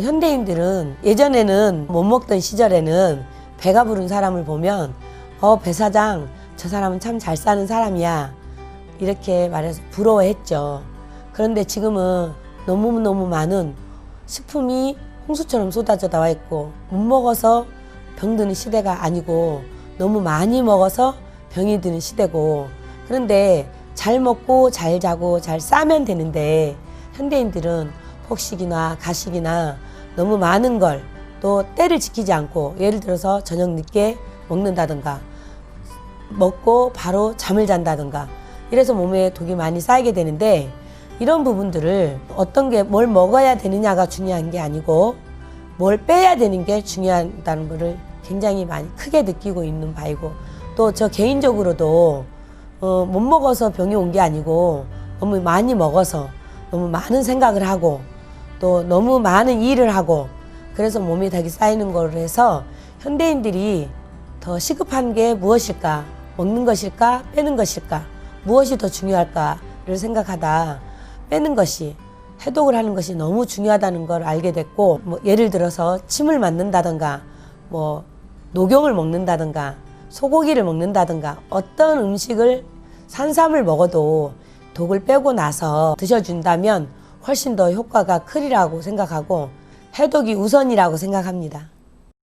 현대인들은 예전에는 못 먹던 시절에는 배가 부른 사람을 보면 어, 배 사장, 저 사람은 참 잘 사는 사람이야. 이렇게 말해서 부러워했죠. 그런데 지금은 너무너무 많은 식품이 홍수처럼 쏟아져 나와 있고 못 먹어서 병드는 시대가 아니고 너무 많이 먹어서 병이 드는 시대고 그런데 잘 먹고 잘 자고 잘 싸면 되는데 현대인들은 폭식이나 가식이나 너무 많은 걸 또 때를 지키지 않고 예를 들어서 저녁 늦게 먹는다든가 먹고 바로 잠을 잔다든가 이래서 몸에 독이 많이 쌓이게 되는데 이런 부분들을 어떤 게 뭘 먹어야 되느냐가 중요한 게 아니고 뭘 빼야 되는 게 중요하다는 것을 굉장히 많이 크게 느끼고 있는 바이고 또 저 개인적으로도 어, 못 먹어서 병이 온 게 아니고 너무 많이 먹어서 너무 많은 생각을 하고 또 너무 많은 일을 하고 그래서 몸에 닭이 쌓이는 거로 해서 현대인들이 더 시급한 게 무엇일까? 먹는 것일까? 빼는 것일까? 무엇이 더 중요할까를 생각하다 빼는 것이 해독을 하는 것이 너무 중요하다는 걸 알게 됐고 뭐 예를 들어서 침을 맞는다든가 뭐 녹용을 먹는다든가 소고기를 먹는다든가 어떤 음식을 산삼을 먹어도 독을 빼고 나서 드셔준다면 훨씬 더 효과가 크리라고 생각하고 해독이 우선이라고 생각합니다.